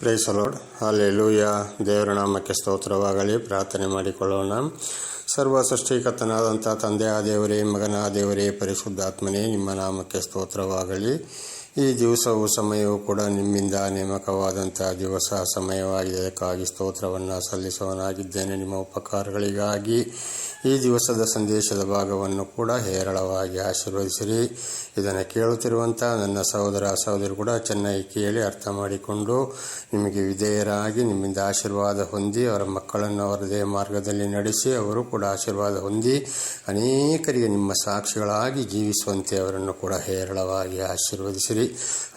ಪ್ರೈಸಲೋಡ್ alleluia ದೇವರ ನಾಮಕ್ಕೆ ಸ್ತೋತ್ರವಾಗಲಿ. ಪ್ರಾರ್ಥನೆ ಮಾಡಿಕೊಳ್ಳೋಣ. ಸರ್ವ ಆ ದೇವರೇ ಮಗನ ದೇವರೇ, ಪರಿಶುದ್ಧಾತ್ಮನೇ, ನಿಮ್ಮ ನಾಮಕ್ಕೆ ಸ್ತೋತ್ರವಾಗಲಿ. ಈ ದಿವಸವು ಸಮಯವು ಕೂಡ ನಿಮ್ಮಿಂದ ನೇಮಕವಾದಂಥ ದಿವಸ ಸಮಯವಾಗಿದೆ ಅದಕ್ಕಾಗಿ ಸ್ತೋತ್ರವನ್ನು ಸಲ್ಲಿಸುವನಾಗಿದ್ದೇನೆ ನಿಮ್ಮ ಉಪಕಾರಗಳಿಗಾಗಿ ಈ ದಿವಸದ ಸಂದೇಶದ ಭಾಗವನ್ನು ಕೂಡ ಹೇರಳವಾಗಿ ಆಶೀರ್ವದಿಸಿರಿ. ಇದನ್ನು ಕೇಳುತ್ತಿರುವಂಥ ನನ್ನ ಸಹೋದರ, ಸಹೋದರಿ ಕೂಡ ಚೆನ್ನಾಗಿ ಕೇಳಿ ಅರ್ಥ ಮಾಡಿಕೊಂಡು ನಿಮಗೆ ವಿಧೇಯರಾಗಿ ನಿಮ್ಮಿಂದ ಆಶೀರ್ವಾದ ಹೊಂದಿ ಅವರ ಮಕ್ಕಳನ್ನು ಅವರದೇ ಮಾರ್ಗದಲ್ಲಿ ನಡೆಸಿ ಅವರು ಕೂಡ ಆಶೀರ್ವಾದ ಹೊಂದಿ ಅನೇಕರಿಗೆ ನಿಮ್ಮ ಸಾಕ್ಷಿಗಳಾಗಿ ಜೀವಿಸುವಂತೆ ಅವರನ್ನು ಕೂಡ ಹೇರಳವಾಗಿ ಆಶೀರ್ವದಿಸಿರಿ.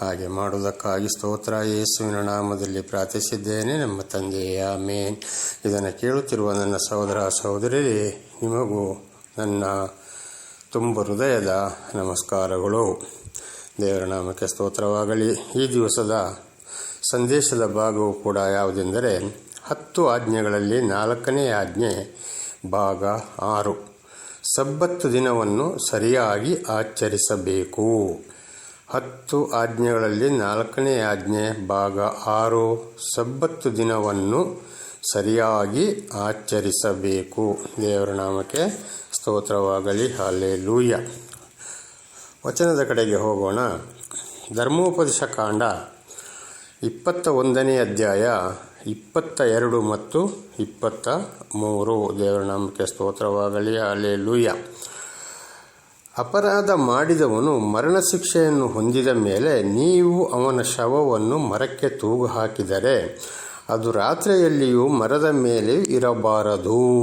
ಹಾಗೆ ಮಾಡುವುದಕ್ಕಾಗಿ ಸ್ತೋತ್ರ. ಯೇಸುವಿನ ನಾಮದಲ್ಲಿ ಪ್ರಾರ್ಥಿಸಿದ್ದೇನೆ. ನಮ್ಮ ತಂದೆಯ ಮೇನ್ ಇದನ್ನು ಕೇಳುತ್ತಿರುವ ನನ್ನ ಸಹೋದರ ಸಹೋದರರೇ, ನಿಮಗೂ ನನ್ನ ತುಂಬ ಹೃದಯದ ನಮಸ್ಕಾರಗಳು. ದೇವರ ನಾಮಕ್ಕೆ ಸ್ತೋತ್ರವಾಗಲಿ. ಈ ದಿವಸದ ಸಂದೇಶದ ಭಾಗವು ಕೂಡ ಯಾವುದೆಂದರೆ, ಹತ್ತು ಆಜ್ಞೆಗಳಲ್ಲಿ ನಾಲ್ಕನೇ ಆಜ್ಞೆ, ಭಾಗ ಆರು. ಸಬ್ಬತ್ತು ದಿನವನ್ನು ಸರಿಯಾಗಿ ಆಚರಿಸಬೇಕು. ಹತ್ತು ಆಜ್ಞೆಗಳಲ್ಲಿ ನಾಲ್ಕನೇ ಆಜ್ಞೆ, ಭಾಗ ಆರು, ಸಬ್ಬತ್ತು ದಿನವನ್ನು ಸರಿಯಾಗಿ ಆಚರಿಸಬೇಕು. ದೇವರ ನಾಮಕ್ಕೆ ಸ್ತೋತ್ರವಾಗಲಿ. ಹಾಲೆ ಲೂಯ ವಚನದ ಕಡೆಗೆ ಹೋಗೋಣ. ಧರ್ಮೋಪದೇಶ ಕಾಂಡ ಇಪ್ಪತ್ತ ಒಂದನೇ ಅಧ್ಯಾಯ ಇಪ್ಪತ್ತ ಎರಡು ಮತ್ತು ಇಪ್ಪತ್ತ ಮೂರು. ದೇವರ ನಾಮಕ್ಕೆ ಸ್ತೋತ್ರವಾಗಲಿ. ಅಲೆ ಲೂಯ ಅಪರಾಧ ಮಾಡಿದವನು ಮರಣ ಶಿಕ್ಷೆಯನ್ನು ಹೊಂದಿದ ಮೇಲೆ ನೀವು ಅವನ ಶವವನ್ನು ಮರಕ್ಕೆ ತೂಗು ಹಾಕಿದರೆ ಅದು ರಾತ್ರಿಯಲ್ಲಿಯೂ ಮರದ ಮೇಲೆ ಇರಬಾರದು.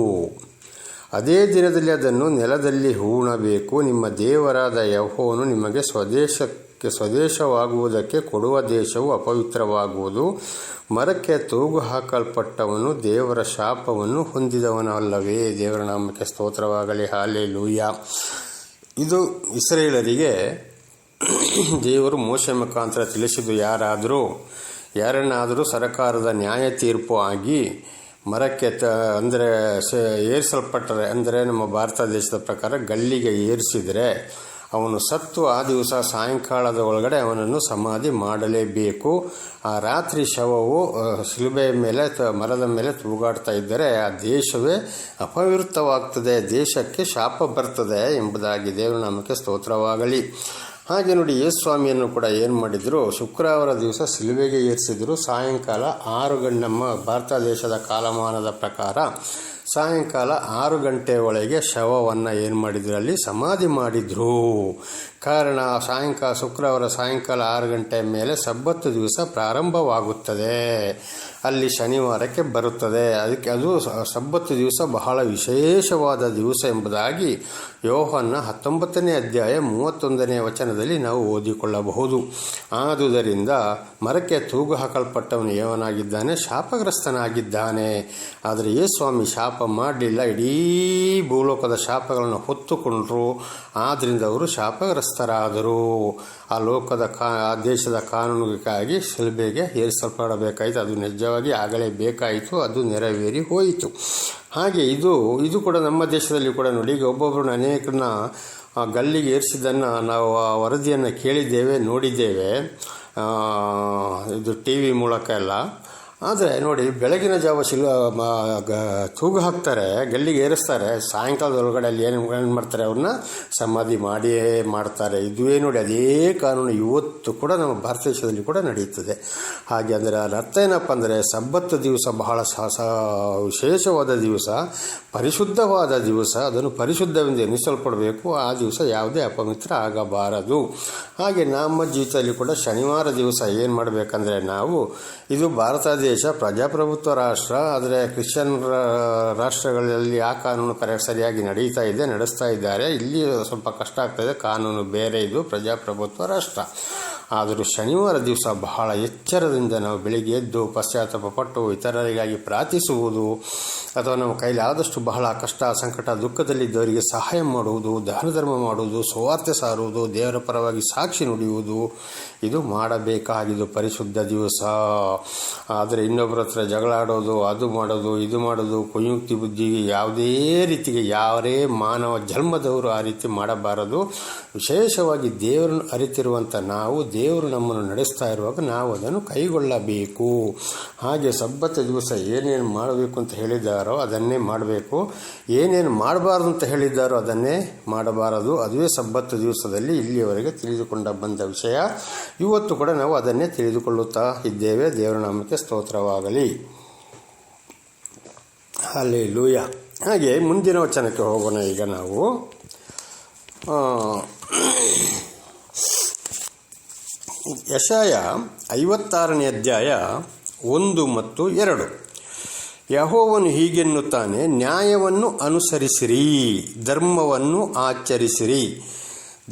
ಅದೇ ದಿನದಲ್ಲಿ ಅದನ್ನು ನೆಲದಲ್ಲಿ ಹೂಣಬೇಕು. ನಿಮ್ಮ ದೇವರಾದ ಯಹೋನು ನಿಮಗೆ ಸ್ವದೇಶಕ್ಕೆ ಸ್ವದೇಶವಾಗುವುದಕ್ಕೆ ಕೊಡುವ ದೇಶವು ಅಪವಿತ್ರವಾಗುವುದು. ಮರಕ್ಕೆ ತೂಗು ಹಾಕಲ್ಪಟ್ಟವನು ದೇವರ ಶಾಪವನ್ನು ಹೊಂದಿದವನಲ್ಲವೇ. ದೇವರ ನಾಮಕ್ಕೆ ಸ್ತೋತ್ರವಾಗಲಿ. ಹಾಲೆ ಲೂಯ ಇದು ಇಸ್ರೇಲರಿಗೆ ದೇವರು ಮೋಶ ಮುಖಾಂತರ ತಿಳಿಸಿದ್ದು ಯಾರಾದರೂ, ಯಾರನ್ನಾದರೂ ಸರಕಾರದ ನ್ಯಾಯ ತೀರ್ಪು ಆಗಿ ಮರಕ್ಕೆ ತ, ಅಂದರೆ ಸ ಏರಿಸಲ್ಪಟ್ಟರೆ ಅಂದರೆ ನಮ್ಮ ಭಾರತ ದೇಶದ ಪ್ರಕಾರ ಗಲ್ಲಿಗೆ ಏರಿಸಿದರೆ ಅವನು ಸತ್ತು, ಆ ದಿವಸ ಸಾಯಂಕಾಲದ ಒಳಗಡೆ ಅವನನ್ನು ಸಮಾಧಿ ಮಾಡಲೇಬೇಕು. ಆ ರಾತ್ರಿ ಶವವು ಶಿಲುಬೆಯ ಮೇಲೆ ಮರದ ಮೇಲೆ ತೂಗಾಡ್ತಾ ಇದ್ದರೆ ಆ ದೇಶವೇ ಅಪವಿರುತ್ತವಾಗ್ತದೆ ದೇಶಕ್ಕೆ ಶಾಪ ಬರ್ತದೆ ಎಂಬುದಾಗಿ ದೇವರು ನಮಗೆ ಸ್ತೋತ್ರವಾಗಲಿ. ಹಾಗೆ ನೋಡಿ ಯೇಸ್ವಾಮಿಯನ್ನು ಕೂಡ ಏನು ಮಾಡಿದರು? ಶುಕ್ರವಾರ ದಿವಸ ಸಿಲುಬೆಗೆ ಏರಿಸಿದರು. ಸಾಯಂಕಾಲ ಆರು ಗಂಟೆ ನಮ್ಮ ಭಾರತ ದೇಶದ ಕಾಲಮಾನದ ಪ್ರಕಾರ ಸಾಯಂಕಾಲ ಆರು ಗಂಟೆ ಒಳಗೆ ಶವವನ್ನು ಏನು ಮಾಡಿದ್ರು? ಅಲ್ಲಿ ಸಮಾಧಿ ಮಾಡಿದ್ರು. ಕಾರಣ ಸಾಯಂಕಾಲ, ಶುಕ್ರವಾರ ಸಾಯಂಕಾಲ ಆರು ಗಂಟೆ ಮೇಲೆ ಸಬ್ಬತ್ತು ದಿವಸ ಪ್ರಾರಂಭವಾಗುತ್ತದೆ. ಅಲ್ಲಿ ಶನಿವಾರಕ್ಕೆ ಬರುತ್ತದೆ. ಅದಕ್ಕೆ ಅದು ಸಬ್ಬತ್ತು ದಿವಸ ಬಹಳ ವಿಶೇಷವಾದ ದಿವಸ ಎಂಬುದಾಗಿ ಯೋಹನ್ನ ಹತ್ತೊಂಬತ್ತನೇ ಅಧ್ಯಾಯ ಮೂವತ್ತೊಂದನೇ ವಚನದಲ್ಲಿ ನಾವು ಓದಿಕೊಳ್ಳಬಹುದು. ಆದುದರಿಂದ ಮರಕ್ಕೆ ತೂಗು ಹಾಕಲ್ಪಟ್ಟವನು ಯೋವನಾಗಿದ್ದಾನೆ ಶಾಪಗ್ರಸ್ತನಾಗಿದ್ದಾನೆ. ಆದರೆ ಯೇ ಸ್ವಾಮಿ ಶಾಪ ಮಾಡಲಿಲ್ಲ. ಇಡೀ ಭೂಲೋಕದ ಶಾಪಗಳನ್ನು ಹೊತ್ತುಕೊಂಡ್ರು. ಆದ್ದರಿಂದ ಅವರು ಶಾಪಗ್ರಸ್ತರಾದರು. ಆ ಲೋಕದ ಕಾ, ಆ ದೇಶದ ಕಾನೂನಿಗಾಗಿ ಶಿಲ್ಬೆಗೆ ಏರಿಸಲ್ಪಡಬೇಕಾಯಿತು. ಅದು ನಿಜವಾಗಿ ಆಗಲೇ ಬೇಕಾಯಿತು. ಅದು ನೆರವೇರಿ ಹೋಯಿತು. ಹಾಗೆ ಇದು ಇದು ಕೂಡ ನಮ್ಮ ದೇಶದಲ್ಲಿ ಕೂಡ ನೋಡಿ, ಈಗ ಒಬ್ಬೊಬ್ಬರನ್ನ ಅನೇಕರನ್ನ ಗಲ್ಲಿಗೆ ಏರಿಸಿದ್ದನ್ನು ನಾವು ಆ ವರದಿಯನ್ನು ಕೇಳಿದ್ದೇವೆ, ನೋಡಿದ್ದೇವೆ. ಇದು ಟಿ ವಿ ಮೂಲಕ ಎಲ್ಲ. ಆದರೆ ನೋಡಿ, ಬೆಳಗಿನ ಜಾವ ಶಿಲ್ ತೂಗು ಹಾಕ್ತಾರೆ, ಗಲ್ಲಿಗೆ ಏರಿಸ್ತಾರೆ ಸಾಯಂಕಾಲದೊಳಗಡೆ ಅಲ್ಲಿ ಏನು ಏನು ಮಾಡ್ತಾರೆ ಅವ್ರನ್ನ? ಸಮಾಧಿ ಮಾಡಿಯೇ ಮಾಡ್ತಾರೆ. ಇದುವೇ ನೋಡಿ, ಅದೇ ಕಾನೂನು ಇವತ್ತು ಕೂಡ ನಮ್ಮ ಭಾರತ ದೇಶದಲ್ಲಿ ಕೂಡ ನಡೆಯುತ್ತದೆ. ಹಾಗೆ ಅಂದರೆ ಅದರ ಅರ್ಥ ಏನಪ್ಪ ಅಂದರೆ ಸಬ್ಬತ್ತು ದಿವಸ ಬಹಳ ವಿಶೇಷವಾದ ದಿವಸ, ಪರಿಶುದ್ಧವಾದ ದಿವಸ, ಅದನ್ನು ಪರಿಶುದ್ಧವೆಂದು ಎನಿಸಲ್ಪಡಬೇಕು ಆ ದಿವಸ ಯಾವುದೇ ಅಪವಿತ್ರ ಆಗಬಾರದು. ಹಾಗೆ ನಮ್ಮ ಜೀವಿತದಲ್ಲಿ ಕೂಡ ಶನಿವಾರ ದಿವಸ ಏನು ಮಾಡಬೇಕಂದ್ರೆ, ನಾವು ಇದು ಭಾರತ ಪ್ರಜಾಪ್ರಭುತ್ವ ರಾಷ್ಟ್ರ, ಆದರೆ ಕ್ರಿಶ್ಚಿಯನ್ ರಾಷ್ಟ್ರಗಳಲ್ಲಿ ಆ ಕಾನೂನು ಕರೆಕ್ಟ್ ಸರಿಯಾಗಿ ನಡೀತಾ ಇದೆ, ನಡೆಸ್ತಾ ಇದ್ದಾರೆ. ಇಲ್ಲಿ ಸ್ವಲ್ಪ ಕಷ್ಟ ಆಗ್ತದೆ ಕಾನೂನು ಬೇರೆ ಇದು, ಪ್ರಜಾಪ್ರಭುತ್ವ ರಾಷ್ಟ್ರ. ಆದರೂ ಶನಿವಾರ ದಿವಸ ಬಹಳ ಎಚ್ಚರದಿಂದ ನಾವು ಬೆಳಿಗ್ಗೆ ಎದ್ದು ಪಶ್ಚಾತ್ತಾಪ ಪಟ್ಟು ಇತರರಿಗಾಗಿ ಪ್ರಾರ್ಥಿಸುವುದು ಅಥವಾ ನಮ್ಮ ಕೈಲಿ ಆದಷ್ಟು ಬಹಳ ಕಷ್ಟ, ಸಂಕಟ, ದುಃಖದಲ್ಲಿದ್ದವರಿಗೆ ಸಹಾಯ ಮಾಡುವುದು, ದಾನ ಧರ್ಮ ಮಾಡುವುದು, ಸುವಾರ್ತೆ ಸಾರುವುದು, ದೇವರ ಪರವಾಗಿ ಸಾಕ್ಷಿ ನುಡಿಯುವುದು, ಇದು ಮಾಡಬೇಕಾಗಿದ್ದು ಪರಿಶುದ್ಧ ದಿವಸ. ಆದರೆ ಇನ್ನೊಬ್ಬರ ಹತ್ರ ಜಗಳಾಡೋದು ಅದು ಮಾಡೋದು, ಇದು ಮಾಡೋದು, ಕುಯುಕ್ತಿ ಬುದ್ಧಿಗೆ ಯಾವುದೇ ರೀತಿಗೆ, ಯಾರೇ ಮಾನವ ಜನ್ಮದವರು ಆ ರೀತಿ ಮಾಡಬಾರದು. ವಿಶೇಷವಾಗಿ ದೇವರನ್ನು ಅರಿತಿರುವಂಥ ನಾವು ದೇವರು ನಮ್ಮನ್ನು ನಡೆಸ್ತಾ ಇರುವಾಗ ನಾವು ಅದನ್ನು ಕೈಗೊಳ್ಳಬೇಕು. ಹಾಗೆ ಸಬ್ಬತ್ತ ದಿವಸ ಏನೇನು ಮಾಡಬೇಕು ಅಂತ ಹೇಳಿದ್ದಾರೋ ಅದನ್ನೇ ಮಾಡಬೇಕು. ಏನೇನು ಮಾಡಬಾರ್ದು ಅಂತ ಹೇಳಿದ್ದಾರೋ ಅದನ್ನೇ ಮಾಡಬಾರದು. ಅದುವೇ ಸಬ್ಬತ್ತು ದಿವಸದಲ್ಲಿ ಇಲ್ಲಿಯವರೆಗೆ ತಿಳಿದುಕೊಂಡ ಬಂದ ವಿಷಯ. ಇವತ್ತು ಕೂಡ ನಾವು ಅದನ್ನೇ ತಿಳಿದುಕೊಳ್ಳುತ್ತಾ ಇದ್ದೇವೆ. ದೇವರ ನಾಮಕ್ಕೆ ಸ್ತೋತ್ರವಾಗಲಿ. ಅಲ್ಲಿ ಲೂಯ ಹಾಗೆ ಮುಂದಿನ ವಚನಕ್ಕೆ ಹೋಗೋಣ ಈಗ ನಾವು. ಯಶಾಯ ಐವತ್ತಾರನೇ ಅಧ್ಯಾಯ ಒಂದು ಮತ್ತು ಎರಡು. ಯಹೋವನು ಹೀಗೆನ್ನುತ್ತಾನೆ, ನ್ಯಾಯವನ್ನು ಅನುಸರಿಸಿರಿ, ಧರ್ಮವನ್ನು ಆಚರಿಸಿರಿ.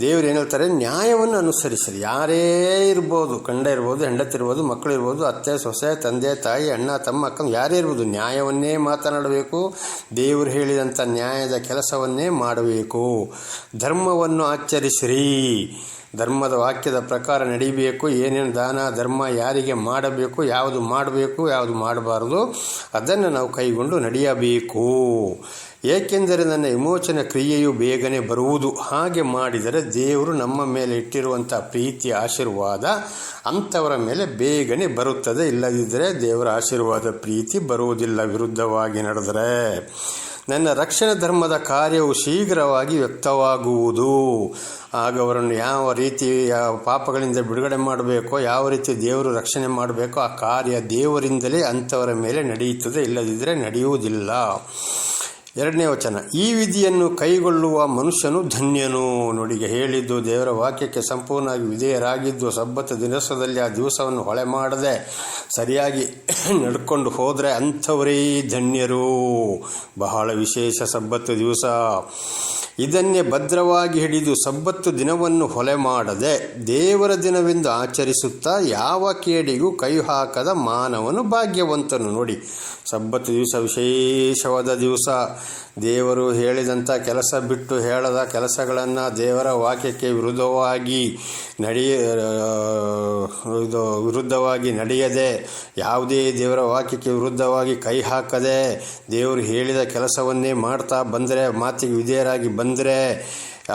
ದೇವರು ಏನು ಹೇಳ್ತಾರೆ, ನ್ಯಾಯವನ್ನು ಅನುಸರಿಸಿರಿ. ಯಾರೇ ಇರ್ಬೋದು ಕಂಡ ಇರ್ಬೋದು, ಹೆಂಡತಿ ಇರ್ಬೋದು ಮಕ್ಕಳು ಇರ್ಬೋದು, ಅತ್ತೆ, ಸೊಸೆ, ತಂದೆ, ತಾಯಿ, ಅಣ್ಣ, ತಮ್ಮ, ಅಕ್ಕ, ಯಾರೇ ಇರ್ಬೋದು, ನ್ಯಾಯವನ್ನೇ ಮಾತನಾಡಬೇಕು. ದೇವರು ಹೇಳಿದಂಥ ನ್ಯಾಯದ ಕೆಲಸವನ್ನೇ ಮಾಡಬೇಕು. ಧರ್ಮವನ್ನು ಆಚರಿಸಿರಿ. ಧರ್ಮದ ವಾಕ್ಯದ ಪ್ರಕಾರ ನಡಿಬೇಕು, ಏನೇನು ದಾನ ಧರ್ಮ ಯಾರಿಗೆ ಮಾಡಬೇಕು, ಯಾವುದು ಮಾಡಬೇಕು, ಯಾವುದು ಮಾಡಬಾರದು, ಅದನ್ನು ನಾವು ಕೈಗೊಂಡು ನಡೆಯಬೇಕು. ಏಕೆಂದರೆ ನನ್ನ ವಿಮೋಚನ ಕ್ರಿಯೆಯು ಬೇಗನೆ ಬರುವುದು. ಹಾಗೆ ಮಾಡಿದರೆ ದೇವರು ನಮ್ಮ ಮೇಲೆ ಇಟ್ಟಿರುವಂಥ ಪ್ರೀತಿ ಆಶೀರ್ವಾದ ಅಂಥವರ ಮೇಲೆ ಬೇಗನೆ ಬರುತ್ತದೆ. ಇಲ್ಲದಿದ್ದರೆ ದೇವರ ಆಶೀರ್ವಾದ ಪ್ರೀತಿ ಬರುವುದಿಲ್ಲ. ವಿರುದ್ಧವಾಗಿ ನಡೆದರೆ ನನ್ನ ರಕ್ಷಣಾ ಧರ್ಮದ ಕಾರ್ಯವು ಶೀಘ್ರವಾಗಿ ವ್ಯಕ್ತವಾಗುವುದು. ಆಗ ಅವರನ್ನು ಯಾವ ರೀತಿ ಪಾಪಗಳಿಂದ ಬಿಡುಗಡೆ ಮಾಡಬೇಕೋ, ಯಾವ ರೀತಿ ದೇವರು ರಕ್ಷಣೆ ಮಾಡಬೇಕೋ, ಆ ಕಾರ್ಯ ದೇವರಿಂದಲೇ ಅಂಥವರ ಮೇಲೆ ನಡೆಯುತ್ತದೆ. ಇಲ್ಲದಿದ್ದರೆ ನಡೆಯುವುದಿಲ್ಲ. ಎರಡನೇ ವಚನ, ಈ ವಿಧಿಯನ್ನು ಕೈಗೊಳ್ಳುವ ಮನುಷ್ಯನು ಧನ್ಯನು. ನುಡಿಗೆ ಹೇಳಿದ್ದು ದೇವರ ವಾಕ್ಯಕ್ಕೆ ಸಂಪೂರ್ಣವಾಗಿ ವಿಧೇಯರಾಗಿದ್ದು ಸಬ್ಬತ್ತ ದಿವಸದಲ್ಲಿ ಆ ದಿವಸವನ್ನು ಹೊಳೆ ಮಾಡದೆ ಸರಿಯಾಗಿ ನಡ್ಕೊಂಡು ಹೋದರೆ ಅಂಥವರೇ ಧನ್ಯರು. ಬಹಳ ವಿಶೇಷ ಸಬ್ಬತ್ತು ದಿವಸ. ಇದನ್ನೇ ಭದ್ರವಾಗಿ ಹಿಡಿದು ಸಬ್ಬತ್ತು ದಿನವನ್ನು ಹೊಲೆ ಮಾಡದೆ ದೇವರ ದಿನವೆಂದು ಆಚರಿಸುತ್ತಾ ಯಾವ ಕೇಡಿಗೂ ಕೈ ಹಾಕದ ಮಾನವನು ಭಾಗ್ಯವಂತನು. ನೋಡಿ, ಸಬ್ಬತ್ತು ದಿವಸ ವಿಶೇಷವಾದ ದಿವಸ. ದೇವರು ಹೇಳಿದಂಥ ಕೆಲಸ ಬಿಟ್ಟು ಹೇಳದ ಕೆಲಸಗಳನ್ನು ದೇವರ ವಾಕ್ಯಕ್ಕೆ ವಿರುದ್ಧವಾಗಿ ನಡೆಯ ಇದು ವಿರುದ್ಧವಾಗಿ ನಡೆಯದೆ, ಯಾವುದೇ ದೇವರ ವಾಕ್ಯಕ್ಕೆ ವಿರುದ್ಧವಾಗಿ ಕೈ ಹಾಕದೆ ದೇವರು ಹೇಳಿದ ಕೆಲಸವನ್ನೇ ಮಾಡ್ತಾ ಬಂದರೆ, ಮಾತಿಗೆ ವಿಧೇಯರಾಗಿ ಬಂದರೆ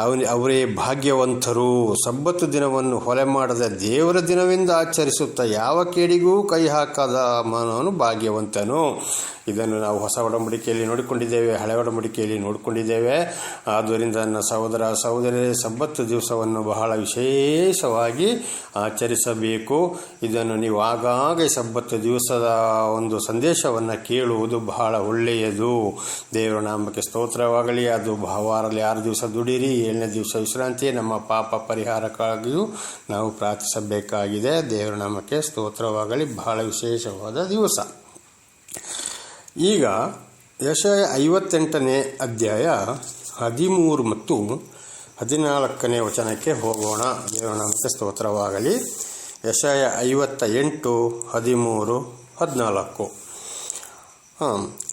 ಅವನಿ, ಅವರೇ ಭಾಗ್ಯವಂತರು. ಸಬ್ಬತ್ತು ದಿನವನ್ನು ಹೊಲೆ ಮಾಡದೆ ದೇವರ ದಿನವೆಂದು ಆಚರಿಸುತ್ತಾ ಯಾವ ಕೇಡಿಗೂ ಕೈ ಹಾಕದ ಮನವನು ಭಾಗ್ಯವಂತನು. ಇದನ್ನು ನಾವು ಹೊಸ ಒಡಂಬಡಿಕೆಯಲ್ಲಿ ನೋಡಿಕೊಂಡಿದ್ದೇವೆ, ಹಳೆ ಒಡಂಬಡಿಕೆಯಲ್ಲಿ ನೋಡಿಕೊಂಡಿದ್ದೇವೆ. ಆದ್ದರಿಂದ ನನ್ನ ಸಹೋದರ ಸಹೋದರಿ ಸಬ್ಬತ್ತು ದಿವಸವನ್ನು ಬಹಳ ವಿಶೇಷವಾಗಿ ಆಚರಿಸಬೇಕು. ಇದನ್ನು ನೀವು ಆಗಾಗ ಸಬ್ಬತ್ತು ದಿವಸದ ಒಂದು ಸಂದೇಶವನ್ನು ಕೇಳುವುದು ಬಹಳ ಒಳ್ಳೆಯದು. ದೇವರ ನಾಮಕ್ಕೆ ಸ್ತೋತ್ರವಾಗಲಿ, ಅದು ಭಾವಾರಲ್ಲಿ ಆರು ದಿವಸ ದುಡಿರಿ ಏಳನೇ ದಿವಸ ವಿಶ್ರಾಂತಿ, ನಮ್ಮ ಪಾಪ ಪರಿಹಾರಕ್ಕಾಗಿಯೂ ನಾವು ಪ್ರಾರ್ಥಿಸಬೇಕಾಗಿದೆ. ದೇವರ ನಾಮಕ್ಕೆ ಸ್ತೋತ್ರವಾಗಲಿ. ಬಹಳ ವಿಶೇಷವಾದ ದಿವಸ. ಈಗ ಯಶಯ ಐವತ್ತೆಂಟನೇ ಅಧ್ಯಾಯ ಹದಿಮೂರು ಮತ್ತು ಹದಿನಾಲ್ಕನೇ ವಚನಕ್ಕೆ ಹೋಗೋಣ. ದೇವರ ನಾಮಕ್ಕೆ ಸ್ತೋತ್ರವಾಗಲಿ. ಯಶಯ ಐವತ್ತ ಎಂಟು, ಹದಿಮೂರು, ಹದಿನಾಲ್ಕು.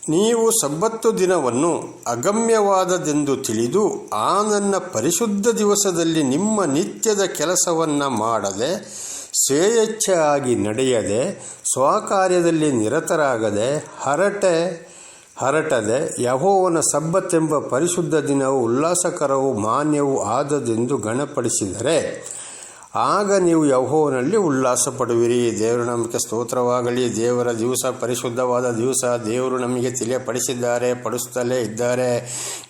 ನೀವು ಸಬ್ಬತ್ತು ದಿನವನ್ನು ಅಗಮ್ಯವಾದದೆಂದು ತಿಳಿದು ಆ ನನ್ನ ಪರಿಶುದ್ಧ ದಿವಸದಲ್ಲಿ ನಿಮ್ಮ ನಿತ್ಯದ ಕೆಲಸವನ್ನು ಮಾಡದೆ ಸ್ವೇಚ್ಛೆಯಾಗಿ ನಡೆಯದೆ, ಸ್ವಕಾರ್ಯದಲ್ಲಿ ನಿರತರಾಗದೆ, ಹರಟೆ, ಹರಟದೆ ಯಹೋವನ ಸಬ್ಬತ್ತೆಂಬ ಪರಿಶುದ್ಧ ದಿನವು ಉಲ್ಲಾಸಕರವೂ ಮಾನ್ಯವೂ ಆದದೆಂದು ಗಣಪಡಿಸಿದರೆ ಆಗ ನೀವು ಯಹೋವನಲ್ಲಿ ಉಲ್ಲಾಸ ಪಡುವಿರಿ. ದೇವರು ನಮಗೆ ಸ್ತೋತ್ರವಾಗಲಿ. ದೇವರ ದಿವಸ ಪರಿಶುದ್ಧವಾದ ದಿವಸ ದೇವರು ನಮಗೆ ತಿಳಿಯಪಡಿಸಿದ್ದಾರೆ, ಪಡಿಸುತ್ತಲೇ ಇದ್ದಾರೆ.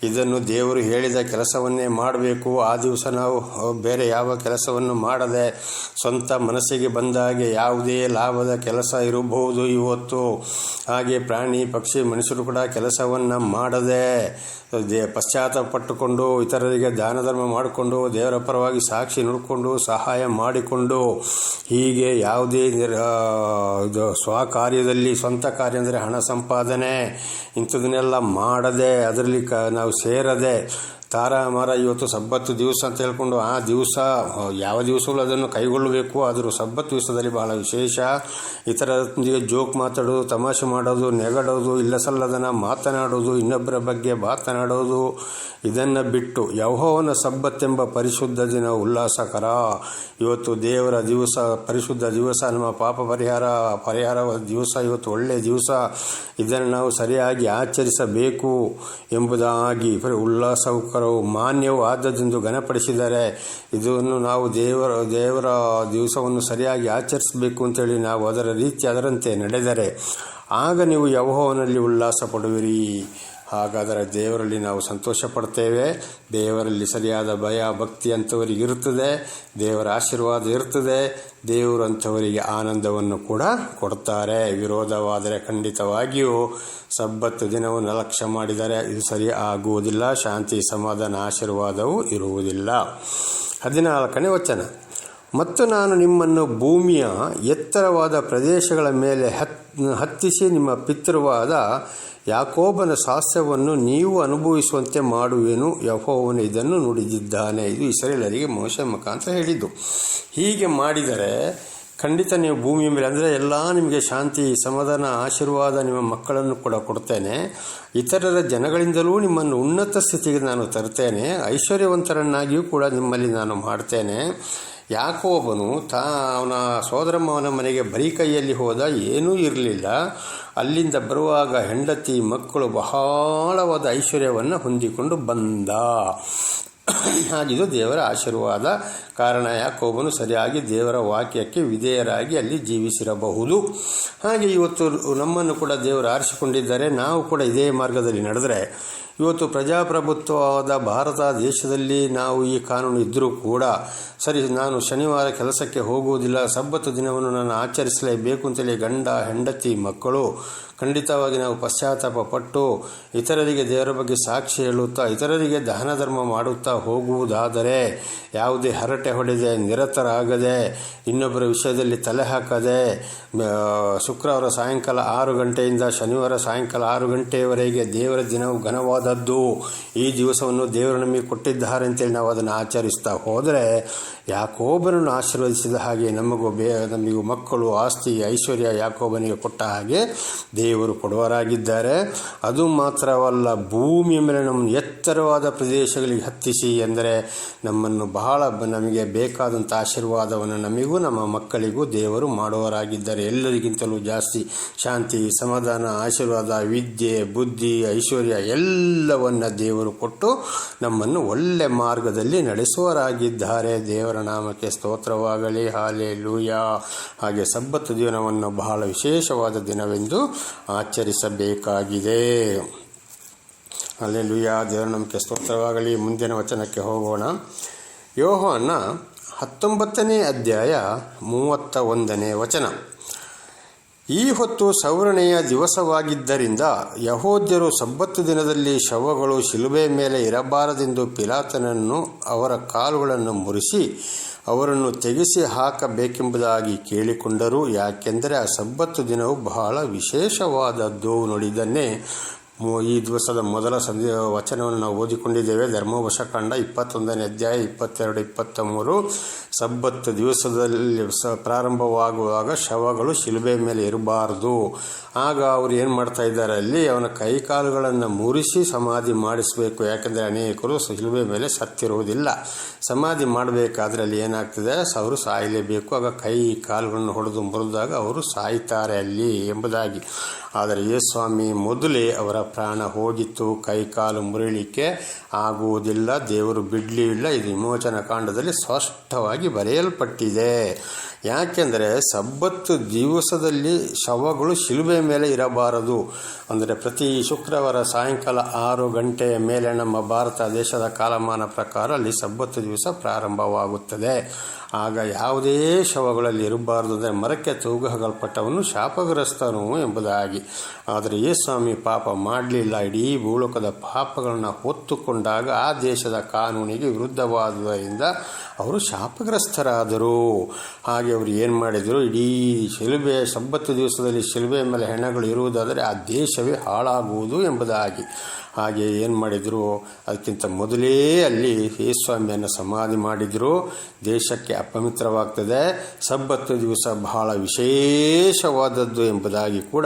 ಇದನ್ನು ದೇವರು ಹೇಳಿದ ಕೆಲಸವನ್ನೇ ಮಾಡಬೇಕು. ಆ ದಿವಸ ನಾವು ಬೇರೆ ಯಾವ ಕೆಲಸವನ್ನು ಮಾಡದೆ ಸ್ವಂತ ಮನಸ್ಸಿಗೆ ಬಂದಾಗೆ ಯಾವುದೇ ಲಾಭದ ಕೆಲಸ ಇರಬಹುದು. ಇವತ್ತು ಹಾಗೆ ಪ್ರಾಣಿ, ಪಕ್ಷಿ, ಮನುಷ್ಯರು ಕೂಡ ಕೆಲಸವನ್ನು ಮಾಡದೆ ಪಶ್ಚಾತ್ತಾಪಟ್ಟುಕೊಂಡು ಇತರರಿಗೆ ದಾನ ಧರ್ಮ ಮಾಡಿಕೊಂಡು ದೇವರ ಪರವಾಗಿ ಸಾಕ್ಷಿ ನುಡ್ಕೊಂಡು ಸಹಾಯ ಮಾಡಿಕೊಂಡು ಹೀಗೆ ಯಾವುದೇ ನಿರ್ ಇದು ಸ್ವಕಾರ್ಯದಲ್ಲಿ ಸ್ವಂತ ಕಾರ್ಯ ಅಂದರೆ ಹಣ ಸಂಪಾದನೆ ಇಂಥದನ್ನೆಲ್ಲ ಮಾಡದೆ ಅದರಲ್ಲಿ ಕ ನಾವು ಸೇರದೆ ತಾರ ಮಾರ, ಇವತ್ತು ಸಬ್ಬತ್ತು ದಿವಸ ಅಂತ ಹೇಳ್ಕೊಂಡು ಆ ದಿವಸ ಯಾವ ದಿವಸಗಳು ಅದನ್ನು ಕೈಗೊಳ್ಳಬೇಕು, ಆದರೂ ಸಬ್ಬತ್ತು ದಿವಸದಲ್ಲಿ ಬಹಳ ವಿಶೇಷ. ಇತರರೊಂದಿಗೆ ಜೋಕ್ ಮಾತಾಡೋದು, ತಮಾಷೆ ಮಾಡೋದು, ನೆಗಡೋದು, ಇಲ್ಲ ಸಲ್ಲದನ್ನು ಮಾತನಾಡೋದು, ಇನ್ನೊಬ್ಬರ ಬಗ್ಗೆ ಮಾತನಾಡೋದು, ಇದನ್ನು ಬಿಟ್ಟು ಯಹೋವನ ಸಬ್ಬತ್ತೆಂಬ ಪರಿಶುದ್ಧ ದಿನ ಉಲ್ಲಾಸಕರ ಇವತ್ತು ದೇವರ ದಿವಸ, ಪರಿಶುದ್ಧ ದಿವಸ, ನಮ್ಮ ಪಾಪ ಪರಿಹಾರ ಪರಿಹಾರ ದಿವಸ, ಇವತ್ತು ಒಳ್ಳೆಯ ದಿವಸ. ಇದನ್ನು ನಾವು ಸರಿಯಾಗಿ ಆಚರಿಸಬೇಕು ಎಂಬುದಾಗಿ ಉಲ್ಲಾಸಕರ ಮಹತ್ವಕರವು ಮಾನ್ಯವೂ ಆದದ್ದೆಂದು ಘನಪಡಿಸಿದರೆ ಇದನ್ನು ನಾವು ದೇವರ ದೇವರ ದಿವಸವನ್ನು ಸರಿಯಾಗಿ ಆಚರಿಸಬೇಕು ಅಂತೇಳಿ ನಾವು ಅದರ ರೀತಿ ಅದರಂತೆ ನಡೆದರೆ ಆಗ ನೀವು ಯಹೋವನಲ್ಲಿ ಉಲ್ಲಾಸ ಪಡುವಿರಿ ಹಾಗಾದರೆ ದೇವರಲ್ಲಿ ನಾವು ಸಂತೋಷ ಪಡ್ತೇವೆ ದೇವರಲ್ಲಿ ಸರಿಯಾದ ಭಯ, ಭಕ್ತಿ ಅಂಥವರಿಗೆ ಇರುತ್ತದೆ. ದೇವರ ಆಶೀರ್ವಾದ ಇರ್ತದೆ ದೇವರು ಅಂಥವರಿಗೆ ಆನಂದವನ್ನು ಕೂಡ ಕೊಡ್ತಾರೆ. ವಿರೋಧವಾದರೆ ಖಂಡಿತವಾಗಿಯೂ ಸಬ್ಬತ್ತು ದಿನವನ್ನು ಅಲಕ್ಷ್ಯ ಮಾಡಿದರೆ ಇದು ಸರಿ ಆಗುವುದಿಲ್ಲ. ಶಾಂತಿ, ಸಮಾಧಾನ, ಆಶೀರ್ವಾದವೂ ಇರುವುದಿಲ್ಲ. ಹದಿನಾಲ್ಕನೇ ವಚನ. ಮತ್ತು ನಾನು ನಿಮ್ಮನ್ನು ಭೂಮಿಯ ಎತ್ತರವಾದ ಪ್ರದೇಶಗಳ ಮೇಲೆ ಹತ್, ಹತ್ತಿಸಿ ನಿಮ್ಮ ಪಿತೃವಾದ ಯಾಕೋಬನ ಶಾಸ್ತ್ರವನ್ನು ನೀವು ಅನುಭವಿಸುವಂತೆ ಮಾಡುವೆನು. ಯಹೋವನು ಇದನ್ನು ನುಡಿದಿದ್ದಾನೆ. ಇದು ಇಸ್ರೇಲರಿಗೆ ಮೋಶ ಮುಖಾಂತರ ಹೇಳಿದ್ದು. ಹೀಗೆ ಮಾಡಿದರೆ ಖಂಡಿತ ನೀವು ಭೂಮಿಯ ಮೇಲೆ, ಅಂದರೆ ಎಲ್ಲ ನಿಮಗೆ ಶಾಂತಿ, ಸಮಾಧಾನ, ಆಶೀರ್ವಾದ ನಿಮ್ಮ ಮಕ್ಕಳನ್ನು ಕೂಡ ಕೊಡ್ತೇನೆ. ಇತರರ ಜನಗಳಿಂದಲೂ ನಿಮ್ಮನ್ನು ಉನ್ನತ ಸ್ಥಿತಿಗೆ ನಾನು ತರ್ತೇನೆ. ಐಶ್ವರ್ಯವಂತರನ್ನಾಗಿಯೂ ಕೂಡ ನಿಮ್ಮಲ್ಲಿ ನಾನು ಮಾಡ್ತೇನೆ. ಯಾಕೋಬನು ತಾ ಅವನ ಸೋದರಮ್ಮನ ಮನೆಗೆ ಬರೀ ಕೈಯಲ್ಲಿ ಹೋದ ಏನೂ ಇರಲಿಲ್ಲ. ಅಲ್ಲಿಂದ ಬರುವಾಗ ಹೆಂಡತಿ ಮಕ್ಕಳು ಬಹಳವಾದ ಐಶ್ವರ್ಯವನ್ನು ಹೊಂದಿಕೊಂಡು ಬಂದ. ಹಾಗಿದು ದೇವರ ಆಶೀರ್ವಾದ. ಕಾರಣ ಯಾಕೋಬನು ಸರಿಯಾಗಿ ದೇವರ ವಾಕ್ಯಕ್ಕೆ ವಿಧೇಯರಾಗಿ ಅಲ್ಲಿ ಜೀವಿಸಿರಬಹುದು. ಹಾಗೆ ಇವತ್ತು ನಮ್ಮನ್ನು ಕೂಡ ದೇವರು ಆರಿಸಿಕೊಂಡಿದ್ದಾರೆ. ನಾವು ಕೂಡ ಇದೇ ಮಾರ್ಗದಲ್ಲಿ ನಡೆದರೆ ಇವತ್ತು ಪ್ರಜಾಪ್ರಭುತ್ವವಾದ ಭಾರತ ದೇಶದಲ್ಲಿ ನಾವು ಈ ಕಾನೂನು ಇದ್ದರೂ ಕೂಡ, ಸರಿ, ನಾನು ಶನಿವಾರ ಕೆಲಸಕ್ಕೆ ಹೋಗುವುದಿಲ್ಲ, ಸಬ್ಬತ್ತು ದಿನವನ್ನು ನಾನು ಆಚರಿಸಲೇಬೇಕು ಅಂತೇಳಿ ಗಂಡ, ಹೆಂಡತಿ, ಮಕ್ಕಳು ಖಂಡಿತವಾಗಿ ನಾವು ಪಶ್ಚಾತ್ತಾಪ ಪಟ್ಟು ಇತರರಿಗೆ ದೇವರ ಬಗ್ಗೆ ಸಾಕ್ಷಿ ಹೇಳುತ್ತಾ ಇತರರಿಗೆ ದಹನ ಧರ್ಮ ಮಾಡುತ್ತಾ ಹೋಗುವುದಾದರೆ ಯಾವುದೇ ಹರಟೆ ಹೊಡೆದೆ, ನಿರತರಾಗದೆ, ಇನ್ನೊಬ್ಬರ ವಿಷಯದಲ್ಲಿ ತಲೆ ಹಾಕದೆ ಶುಕ್ರವಾರ ಸಾಯಂಕಾಲ ಆರು ಗಂಟೆಯಿಂದ ಶನಿವಾರ ಸಾಯಂಕಾಲ ಆರು ಗಂಟೆಯವರೆಗೆ ದೇವರ ದಿನವು ಘನವಾದದ್ದು. ಈ ದಿವಸವನ್ನು ದೇವರು ನಮಗೆ ಕೊಟ್ಟಿದ್ದಾರೆ ಅಂತೇಳಿ ನಾವು ಅದನ್ನು ಆಚರಿಸ್ತಾ ಹೋದರೆ ಯಾಕೋಬನನ್ನು ಆಶೀರ್ವದಿಸಿದ ಹಾಗೆ ನಮಗೂ ಬೇ, ನಮಗೂ ಮಕ್ಕಳು, ಆಸ್ತಿ, ಐಶ್ವರ್ಯ ಯಾಕೋಬನಿಗೆ ಕೊಟ್ಟ ಹಾಗೆ ದೇವರು ಕೊಡುವರಾಗಿದ್ದಾರೆ. ಅದು ಮಾತ್ರವಲ್ಲ, ಭೂಮಿಯ ಮೇಲೆ ನಮ್ಮ ಎತ್ತರವಾದ ಪ್ರದೇಶಗಳಿಗೆ ಹತ್ತಿಸಿ ಎಂದರೆ ನಮ್ಮನ್ನು ಬಹಳ ನಮಗೆ ಬೇಕಾದಂಥ ಆಶೀರ್ವಾದವನ್ನು ನಮಗೂ, ನಮ್ಮ ಮಕ್ಕಳಿಗೂ ದೇವರು ಮಾಡುವರಾಗಿದ್ದಾರೆ ಎಲ್ಲರಿಗಿಂತಲೂ ಜಾಸ್ತಿ ಶಾಂತಿ, ಸಮಾಧಾನ, ಆಶೀರ್ವಾದ, ವಿದ್ಯೆ, ಬುದ್ಧಿ, ಐಶ್ವರ್ಯ ಎಲ್ಲವನ್ನು ದೇವರು ಕೊಟ್ಟು ನಮ್ಮನ್ನು ಒಳ್ಳೆ ಮಾರ್ಗದಲ್ಲಿ ನಡೆಸುವರಾಗಿದ್ದಾರೆ ದೇವರ ನಾಮಕ್ಕೆ ಸ್ತೋತ್ರವಾಗಲಿ. ಹಾಲೆ ಲೂಯ ಹಾಗೆ ಸಬ್ಬತ್ ದಿನವನ್ನು ಬಹಳ ವಿಶೇಷವಾದ ದಿನವೆಂದು ಆಚರಿಸಬೇಕಾಗಿದೆ. ಅಲ್ಲೇ ಲೂಯ ದೇವರ ನಾಮಕ್ಕೆ ಸ್ತೋತ್ರವಾಗಲಿ. ಮುಂದಿನ ವಚನಕ್ಕೆ ಹೋಗೋಣ. ಯೋಹನ ಹತ್ತೊಂಬತ್ತನೇ ಅಧ್ಯಾಯ ಮೂವತ್ತ ಒಂದನೇ ವಚನ. ಈ ಹೊತ್ತು ಸವರಣೆಯ ದಿವಸವಾಗಿದ್ದರಿಂದ ಯಹೋದ್ಯರು ಸಬ್ಬತ್ತು ದಿನದಲ್ಲಿ ಶವಗಳು ಶಿಲುಬೆ ಮೇಲೆ ಇರಬಾರದೆಂದು ಪಿಲಾತನನ್ನು ಅವರ ಕಾಲುಗಳನ್ನು ಮುರಿಸಿ ಅವರನ್ನು ತೆಗೆಸಿ ಹಾಕಬೇಕೆಂಬುದಾಗಿ ಕೇಳಿಕೊಂಡರು. ಯಾಕೆಂದರೆ ಆ ಸಬ್ಬತ್ತು ದಿನವು ಬಹಳ ವಿಶೇಷವಾದದ್ದು. ನೋಡಿದ್ದನ್ನೇ ಈ ದಿವಸದ ಮೊದಲ ಸಂಧ್ಯ ವಚನವನ್ನು ನಾವು ಓದಿಕೊಂಡಿದ್ದೇವೆ. ಧರ್ಮವಶಕಾಂಡ ಇಪ್ಪತ್ತೊಂದನೇ ಅಧ್ಯಾಯ ಇಪ್ಪತ್ತೆರಡು ಇಪ್ಪತ್ತ ಮೂರು ಸಬ್ಬತ್ತು ದಿವಸದಲ್ಲಿ ಪ್ರಾರಂಭವಾಗುವಾಗ ಶವಗಳು ಶಿಲುಬೆ ಮೇಲೆ ಇರಬಾರದು ಆಗ ಅವರು ಏನು ಮಾಡ್ತಾ ಇದ್ದಾರೆ ಅಲ್ಲಿ ಅವನ ಕೈಕಾಲುಗಳನ್ನು ಮುರಿಸಿ ಸಮಾಧಿ ಮಾಡಿಸಬೇಕು. ಯಾಕೆಂದರೆ ಅನೇಕರು ಶಿಲುಬೆ ಮೇಲೆ ಸತ್ತಿರುವುದಿಲ್ಲ. ಸಮಾಧಿ ಮಾಡಬೇಕಾದ್ರೆ ಅಲ್ಲಿ ಏನಾಗ್ತದೆ? ಅವರು ಸಾಯಲೇಬೇಕು. ಆಗ ಕೈ ಕಾಲುಗಳನ್ನು ಹೊಡೆದು ಮುರಿದಾಗ ಅವರು ಸಾಯ್ತಾರೆ ಅಲ್ಲಿ ಎಂಬುದಾಗಿ. ಆದರೆ ಯೇಸ್ವಾಮಿ ಮೊದಲೇ ಅವರ ಪ್ರಾಣ ಹೋಗಿತ್ತು. ಕೈ ಕಾಲು ಮುರಿಲಿಕ್ಕೆ ಆಗುವುದಿಲ್ಲ. ದೇವರು ಬಿಡಲಿಲ್ಲ. ಇದು ವಿಮೋಚನ ಕಾಂಡದಲ್ಲಿ ಸ್ಪಷ್ಟವಾಗಿ ಬರೆಯಲ್ಪಟ್ಟಿದೆ. ಯಾಕೆಂದರೆ ಸಬ್ಬತ್ತು ದಿವಸದಲ್ಲಿ ಶವಗಳು ಶಿಲುಬೆ ಮೇಲೆ ಇರಬಾರದು. ಅಂದರೆ ಪ್ರತಿ ಶುಕ್ರವಾರ ಸಾಯಂಕಾಲ ಆರು ಗಂಟೆಯ ಮೇಲೆ ನಮ್ಮ ಭಾರತ ದೇಶದ ಕಾಲಮಾನ ಪ್ರಕಾರ ಅಲ್ಲಿ ಸಬ್ಬತ್ತು ದಿವಸ ಪ್ರಾರಂಭವಾಗುತ್ತದೆ. ಆಗ ಯಾವುದೇ ಶವಗಳಲ್ಲಿ ಇರಬಾರದು ಅಂದರೆ ಮರಕ್ಕೆ ತೂಗಲ್ಪಟ್ಟವನು ಶಾಪಗ್ರಸ್ತನು ಎಂಬುದಾಗಿ. ಆದರೆ ಸ್ವಾಮಿ ಪಾಪ ಮಾಡಲಿಲ್ಲ. ಇಡೀ ಭೂಲೋಕದ ಪಾಪಗಳನ್ನು ಹೊತ್ತುಕೊಂಡಾಗ ಆ ದೇಶದ ಕಾನೂನಿಗೆ ವಿರುದ್ಧವಾದುದರಿಂದ ಅವರು ಶಾಪಗ್ರಸ್ತರಾದರು. ಹಾಗೆ ಅವರು ಏನು ಮಾಡಿದರು? ಇಡೀ ಶಿಲುಬೆ ಸಬ್ಬತ್ತು ದಿವಸದಲ್ಲಿ ಶಿಲುಬೆ ಮೇಲೆ ಹೆಣಗಳು ಇರುವುದಾದರೆ ಆ ದೇಶವೇ ಹಾಳಾಗುವುದು ಎಂಬುದಾಗಿ. ಹಾಗೆ ಏನು ಮಾಡಿದರು? ಅದಕ್ಕಿಂತ ಮೊದಲೇ ಅಲ್ಲಿ ಯೇಸ್ವಾಮಿಯನ್ನು ಸಮಾಧಿ ಮಾಡಿದರು. ದೇಶಕ್ಕೆ ಅಪವಿತ್ರವಾಗ್ತದೆ. ಸಬ್ಬತ್ತು ದಿವಸ ಬಹಳ ವಿಶೇಷವಾದದ್ದು ಎಂಬುದಾಗಿ ಕೂಡ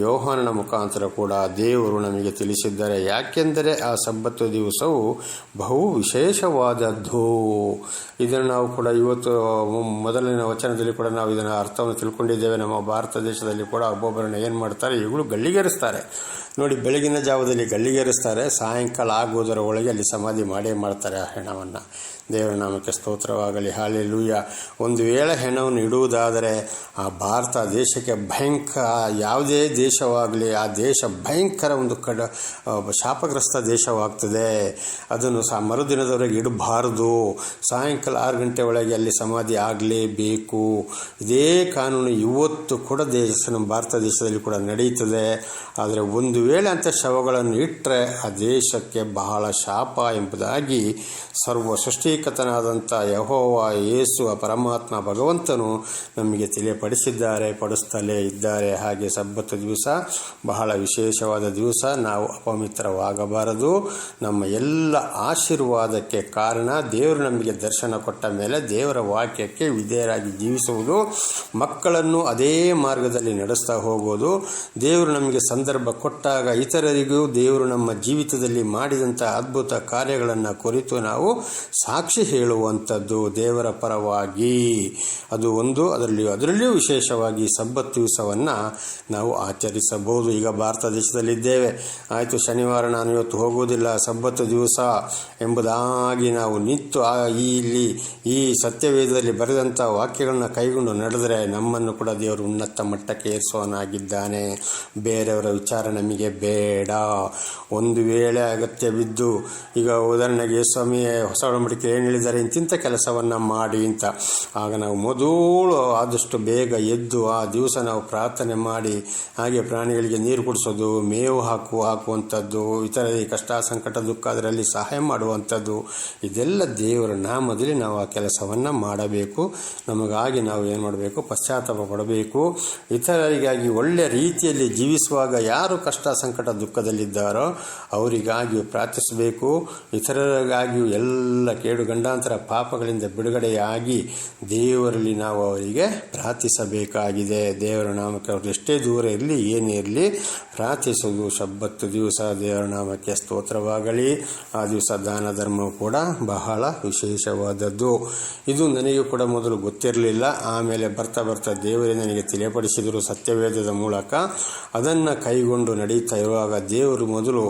ಯೋಹಾನನ ಮುಖಾಂತರ ಕೂಡ ದೇವರು ನಮಗೆ ತಿಳಿಸಿದ್ದಾರೆ. ಯಾಕೆಂದರೆ ಆ ಸಬ್ಬತ್ತು ದಿವಸವು ಬಹು ವಿಶೇಷವಾದದ್ದು. ಇದನ್ನು ನಾವು ಕೂಡ ಇವತ್ತು ಮೊದಲನೇ ವಚನದಲ್ಲಿ ಕೂಡ ನಾವು ಇದನ್ನು ಅರ್ಥವನ್ನು ತಿಳ್ಕೊಂಡಿದ್ದೇವೆ. ನಮ್ಮ ಭಾರತ ದೇಶದಲ್ಲಿ ಕೂಡ ಒಬ್ಬೊಬ್ಬರನ್ನ ಏನು ಮಾಡ್ತಾರೆ? ಇವುಗಳು ಗಲ್ಲಿಗೇರಿಸ್ತಾರೆ. ನೋಡಿ, ಬೆಳಗಿನ ಜಾವದಲ್ಲಿ ಗಲ್ಲಿಗೇರಿಸ್ತಾರೆ. ಸಾಯಂಕಾಲ ಆಗುವುದರ ಒಳಗೆ ಅಲ್ಲಿ ಸಮಾಧಿ ಮಾಡೇ ಮಾಡ್ತಾರೆ ಆ ಹೆಣವನ್ನು. ದೇವರ ನಾಮಕ್ಕೆ ಸ್ತೋತ್ರವಾಗಲಿ. ಹಾಲೆ ಲೂಯ ಒಂದು ವೇಳೆ ಹೆಣವನ್ನು ಇಡುವುದಾದರೆ ಆ ಭಾರತ ದೇಶಕ್ಕೆ ಭಯಂಕರ ಯಾವುದೇ ದೇಶವಾಗಲಿ ಆ ದೇಶ ಭಯಂಕರ ಒಂದು ಕಡ ಶಾಪಗ್ರಸ್ತ ದೇಶವಾಗ್ತದೆ. ಅದನ್ನು ಸಹ ಮರುದಿನದವರೆಗೆ ಇಡಬಾರದು. ಸಾಯಂಕಾಲ ಆರು ಗಂಟೆ ಒಳಗೆ ಅಲ್ಲಿ ಸಮಾಧಿ ಆಗಲೇಬೇಕು. ಇದೇ ಕಾನೂನು ಇವತ್ತು ಕೂಡ ದೇಶ ನಮ್ಮ ಭಾರತ ದೇಶದಲ್ಲಿ ಕೂಡ ನಡೆಯುತ್ತದೆ. ಆದರೆ ಒಂದು ವೇಳೆ ಅಂಥ ಶವಗಳನ್ನು ಇಟ್ಟರೆ ಆ ದೇಶಕ್ಕೆ ಬಹಳ ಶಾಪ ಎಂಬುದಾಗಿ ಸರ್ವ ಸೃಷ್ಟಿಕತನಾದಂಥ ಯಹೋವ ಯೇಸುವ ಪರಮಾತ್ಮ ಭಗವಂತನು ನಮಗೆ ತಿಳಿಯಪಡಿಸಿದ್ದಾರೆ, ಪಡಿಸ್ತಲೇ ಇದ್ದಾರೆ. ಹಾಗೆ ಸಬ್ಬತ್ತು ದಿವಸ, ಬಹಳ ವಿಶೇಷವಾದ ದಿವಸ. ನಾವು ಅಪವಿತ್ರವಾಗಬಾರದು. ನಮ್ಮ ಎಲ್ಲ ಆಶೀರ್ವಾದಕ್ಕೆ ಕಾರಣ ದೇವರು ನಮಗೆ ದರ್ಶನ ಕೊಟ್ಟ ಮೇಲೆ ದೇವರ ವಾಕ್ಯಕ್ಕೆ ವಿಧೇಯರಾಗಿ ಜೀವಿಸುವುದು, ಮಕ್ಕಳನ್ನು ಅದೇ ಮಾರ್ಗದಲ್ಲಿ ನಡೆಸ್ತಾ ಹೋಗೋದು. ದೇವರು ನಮಗೆ ಸಂದರ್ಭ ಕೊಟ್ಟಾಗ ಇತರರಿಗೂ ದೇವರು ನಮ್ಮ ಜೀವಿತದಲ್ಲಿ ಮಾಡಿದಂಥ ಅದ್ಭುತ ಕಾರ್ಯಗಳನ್ನು ಕುರಿತು ನಾವು ಸಾಕ್ಷಿ ಹೇಳುವಂಥದ್ದು ದೇವರ ಪರವಾಗಿ. ಅದು ಒಂದು ಅದರಲ್ಲಿ ಅದರಲ್ಲಿಯೂ ವಿಶೇಷವಾಗಿ ಸಬ್ಬತ್ ದಿವಸವನ್ನು ನಾವು ಆಚರಿಸಬಹುದು. ಈಗ ಭಾರತ ದೇಶದಲ್ಲಿದ್ದೇವೆ. ಆಯಿತು, ಶನಿವಾರ ನಾನು ಇವತ್ತು ಹೋಗುವುದಿಲ್ಲ. ಸಬ್ಬತ್ತು ದಿವಸ ಎಂಬುದಾಗಿ ನಾವು ನಿಂತು ಆ ಇಲ್ಲಿ, ಈ ಸತ್ಯವೇದದಲ್ಲಿ ಬರೆದಂಥ ವಾಕ್ಯಗಳನ್ನ ಕೈಗೊಂಡು ನಡೆದರೆ ನಮ್ಮನ್ನು ಕೂಡ ದೇವರು ಉನ್ನತ ಮಟ್ಟಕ್ಕೆ ಏರಿಸುವನಾಗಿದ್ದಾನೆ ಬೇರೆಯವರ ವಿಚಾರ ನಮಗೆ ಬೇಡ. ಒಂದು ವೇಳೆ ಅಗತ್ಯ ಬಿದ್ದು, ಈಗ ಉದಾಹರಣೆಗೆ ಸ್ವಾಮಿ ಹೊಸ ಒಡಂಬಡಿಕೆ ಏನು ಹೇಳಿದ್ದಾರೆ ಇಂತಿಂಥ ಕೆಲಸವನ್ನು ಮಾಡಿ ಅಂತ. ಆಗ ನಾವು ಮೊದಲು ಆದಷ್ಟು ಬೇಗ ಎದ್ದು ಆ ದಿವಸ ನಾವು ಪ್ರಾರ್ಥನೆ ಮಾಡಿ, ಹಾಗೆ ಪ್ರಾಣಿಗಳಿಗೆ ನೀರು ಕುಡಿಸೋದು, ಮೇವು ಹಾಕು, ಹಾಕುವಂಥದ್ದು ಇತರರಿಗೆ ಕಷ್ಟ, ಸಂಕಟ, ದುಃಖ, ಅದರಲ್ಲಿ ಸಹಾಯ ಮಾಡುವಂಥದ್ದು, ಇದೆಲ್ಲ ದೇವರ ನಾಮದಲ್ಲಿ ನಾವು ಆ ಕೆಲಸವನ್ನು ಮಾಡಬೇಕು. ನಮಗಾಗಿ ನಾವು ಏನು ಮಾಡಬೇಕು? ಪಶ್ಚಾತ್ತಾಪ ಪಡಬೇಕು. ಇತರರಿಗಾಗಿ ಒಳ್ಳೆಯ ರೀತಿಯಲ್ಲಿ ಜೀವಿಸುವಾಗ ಯಾರು ಕಷ್ಟ, ಸಂಕಟ, ದುಃಖದಲ್ಲಿದ್ದಾರೋ ಅವರಿಗಾಗಿಯೂ ಪ್ರಾರ್ಥಿಸಬೇಕು, ಇತರರಿಗಾಗಿಯೂ ಎಲ್ಲ ಕೇಡು ಗಂಡಾಂತರ ಪಾಪಗಳಿಂದ ಬಿಡುಗಡೆಯಾಗಿ ದೇವರಲ್ಲಿ ನಾವು ಅವರಿಗೆ ಪ್ರಾರ್ಥಿಸಬೇಕಾಗಿದೆ. ದೇವರ ನಾಮಕ್ಕೆ ಅವರು ಎಷ್ಟೇ ದೂರ ಇರಲಿ, ಏನೇ ಇರಲಿ, ಪ್ರಾರ್ಥಿಸುವುದು ಶಬ್ಬತ್ತು ದಿವಸ. ದೇವರ ನಾಮಕ್ಕೆ ಸ್ತೋತ್ರವಾಗಲಿ. ಆ ದಿವಸ ದಾನ ಧರ್ಮವು ಕೂಡ ಬಹಳ ವಿಶೇಷವಾದದ್ದು. ಇದು ನನಗೂ ಕೂಡ ಮೊದಲು ಗೊತ್ತಿರಲಿಲ್ಲ. ಆಮೇಲೆ ಬರ್ತಾ ಬರ್ತಾ ದೇವರೇ ನನಗೆ ತಿಳಿಯಪಡಿಸಿದರು ಸತ್ಯವೇದದ ಮೂಲಕ. ಅದನ್ನು ಕೈಗೊಂಡು ನಡೀತಾ ಇರುವಾಗ ದೇವರು ಮೊದಲು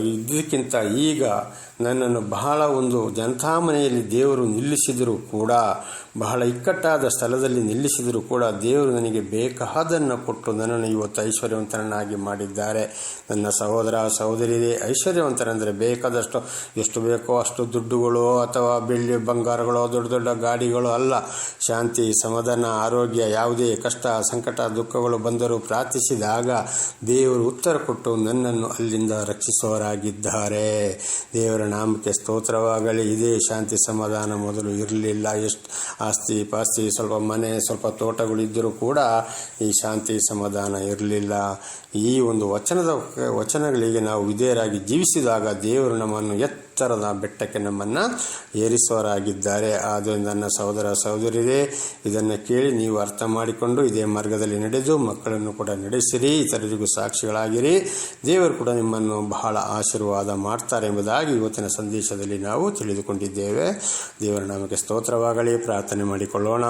ಇದಕ್ಕಿಂತ ಈಗ ನನ್ನನ್ನು ಬಹಳ ಒಂದು ಜನತಾಮನೆಯಲ್ಲಿ ದೇವರು ನಿಲ್ಲಿಸಿದರೂ ಕೂಡ, ಬಹಳ ಇಕ್ಕಟ್ಟಾದ ಸ್ಥಳದಲ್ಲಿ ನಿಲ್ಲಿಸಿದರೂ ಕೂಡ ದೇವರು ನನಗೆ ಬೇಕಾದನ್ನು ಕೊಟ್ಟು ನನ್ನನ್ನು ಇವತ್ತು ಐಶ್ವರ್ಯವಂತನನ್ನಾಗಿ ಮಾಡಿದ್ದಾರೆ. ನನ್ನ ಸಹೋದರ, ಸಹೋದರಿಯರೇ, ಐಶ್ವರ್ಯವಂತರಂದರೆ ಬೇಕಾದಷ್ಟು ಎಷ್ಟು ಬೇಕೋ ಅಷ್ಟು ದುಡ್ಡುಗಳು ಅಥವಾ ಬೆಳ್ಳಿ ಬಂಗಾರಗಳು, ದೊಡ್ಡ ದೊಡ್ಡ ಗಾಡಿಗಳು ಅಲ್ಲ. ಶಾಂತಿ, ಸಮಾಧಾನ, ಆರೋಗ್ಯ, ಯಾವುದೇ ಕಷ್ಟ, ಸಂಕಟ, ದುಃಖಗಳು ಬಂದರೂ ಪ್ರಾರ್ಥಿಸಿದಾಗ ದೇವರು ಉತ್ತರ ಕೊಟ್ಟು ನನ್ನನ್ನು ಅಲ್ಲಿಂದ ರಕ್ಷಿಸುವವರಾಗಿದ್ದಾರೆ. ದೇವರ ನಾಮಕ್ಕೆ ಸ್ತೋತ್ರವಾಗಲಿ. ಇದೇ ಶಾಂತಿ ಸಮಾಧಾನ ಮೊದಲು ಇರಲಿಲ್ಲ. ಎಷ್ಟು ಆಸ್ತಿ ಪಾಸ್ತಿ, ಸ್ವಲ್ಪ ಮನೆ, ಸ್ವಲ್ಪ ತೋಟಗಳಿದ್ದರೂ ಕೂಡ ಈ ಶಾಂತಿ ಸಮಾಧಾನ ಇರಲಿಲ್ಲ. ಈ ಒಂದು ವಚನದ ವಚನಗಳಿಗೆ ನಾವು ವಿಧೇಯರಾಗಿ ಜೀವಿಸಿದಾಗ ದೇವರು ನಮ್ಮನ್ನು ಎತ್ತರದ ಬೆಟ್ಟಕ್ಕೆ ನಮ್ಮನ್ನು ಏರಿಸುವರಾಗಿದ್ದಾರೆ ಆದ್ದರಿಂದ ನನ್ನ ಸಹೋದರ ಸಹೋದರಿರೇ, ಇದನ್ನು ಕೇಳಿ ನೀವು ಅರ್ಥ ಮಾಡಿಕೊಂಡು ಇದೇ ಮಾರ್ಗದಲ್ಲಿ ನಡೆದು ಮಕ್ಕಳನ್ನು ಕೂಡ ನಡೆಸಿರಿ. ಇತರರಿಗೂ ಸಾಕ್ಷಿಗಳಾಗಿರಿ. ದೇವರು ಕೂಡ ನಿಮ್ಮನ್ನು ಬಹಳ ಆಶೀರ್ವಾದ ಮಾಡ್ತಾರೆ ಎಂಬುದಾಗಿ ಇವತ್ತಿನ ಸಂದೇಶದಲ್ಲಿ ನಾವು ತಿಳಿದುಕೊಂಡಿದ್ದೇವೆ. ದೇವರ ನಮಗೆ ಸ್ತೋತ್ರವಾಗಲಿ. ಪ್ರಾರ್ಥನೆ ಮಾಡಿಕೊಳ್ಳೋಣ.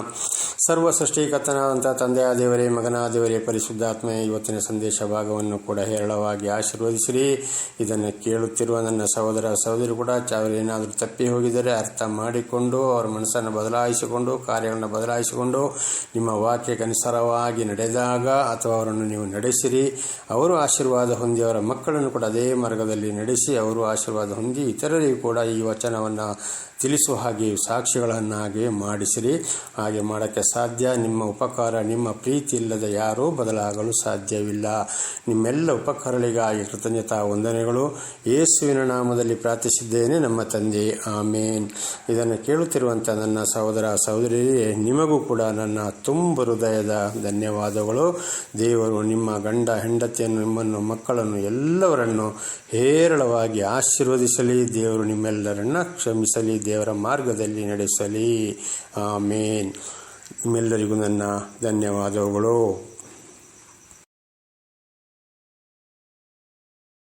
ಸರ್ವ ಸೃಷ್ಟಿಕರ್ತನಾದಂಥ ತಂದೆಯ ದೇವರೇ ಮಗನ ದೇವರೇ ಪರಿಶುದ್ಧಾತ್ಮೆ, ಇವತ್ತಿನ ಸಂದೇಶ ಭಾಗವನ್ನು ಕೂಡ ಹೇರಳವಾಗಿ ಆಶೀರ್ವದಿಸಿರಿ. ಇದನ್ನು ಕೇಳುತ್ತಿರುವ ನನ್ನ ಸಹೋದರ ಸಹೋದರಿ ಕೂಡ ಅವರೇನಾದರೂ ತಪ್ಪಿ ಹೋಗಿದರೆ ಅರ್ಥ ಮಾಡಿಕೊಂಡು ಅವರ ಮನಸ್ಸನ್ನು ಬದಲಾಯಿಸಿಕೊಂಡು ಕಾರ್ಯಗಳನ್ನು ಬದಲಾಯಿಸಿಕೊಂಡು ನಿಮ್ಮ ವಾಕ್ಯಕ್ಕೆ ಅನುಸಾರವಾಗಿ ನಡೆದಾಗ ಅಥವಾ ಅವರನ್ನು ನೀವು ನಡೆಸಿರಿ. ಅವರು ಆಶೀರ್ವಾದ ಹೊಂದಿ ಅವರ ಮಕ್ಕಳನ್ನು ಕೂಡ ಅದೇ ಮಾರ್ಗದಲ್ಲಿ ನಡೆಸಿ ಅವರು ಆಶೀರ್ವಾದ ಹೊಂದಿ ಇತರರಿಗೂ ಕೂಡ ಈ ವಚನವನ್ನು ತಿಳಿಸುವ ಹಾಗೆ ಸಾಕ್ಷಿಗಳನ್ನಾಗಿ ಮಾಡಿಸಿರಿ. ಹಾಗೆ ಮಾಡೋಕ್ಕೆ ಸಾಧ್ಯ? ನಿಮ್ಮ ಉಪಕಾರ, ನಿಮ್ಮ ಪ್ರೀತಿ ಇಲ್ಲದ ಯಾರೂ ಬದಲಾಗಲು ಸಾಧ್ಯವಿಲ್ಲ. ನಿಮ್ಮೆಲ್ಲ ಉಪಕಾರಗಳಿಗಾಗಿ ಕೃತಜ್ಞತಾ ವಂದನೆಗಳು. ಯೇಸುವಿನ ನಾಮದಲ್ಲಿ ಪ್ರಾರ್ಥಿಸಿದ್ದೇನೆ ನಮ್ಮ ತಂದೆ. ಆಮೇನ್. ಇದನ್ನು ಕೇಳುತ್ತಿರುವಂಥ ನನ್ನ ಸಹೋದರ ಸಹೋದರಿಯೇ ನಿಮಗೂ ಕೂಡ ನನ್ನ ತುಂಬ ಹೃದಯದ ಧನ್ಯವಾದಗಳು. ದೇವರು ನಿಮ್ಮ ಗಂಡ ಹೆಂಡತಿಯನ್ನು, ನಿಮ್ಮನ್ನು, ಮಕ್ಕಳನ್ನು ಎಲ್ಲವರನ್ನು ಹೇರಳವಾಗಿ ಆಶೀರ್ವದಿಸಲಿ. ದೇವರು ನಿಮ್ಮೆಲ್ಲರನ್ನ ಕ್ಷಮಿಸಲಿ. ದೇವರ ಮಾರ್ಗದಲ್ಲಿ ನಡೆಸಲಿ. ಆಮೇನ್. ನಿಮ್ಮೆಲ್ಲರಿಗೂ ನನ್ನ ಧನ್ಯವಾದಗಳು.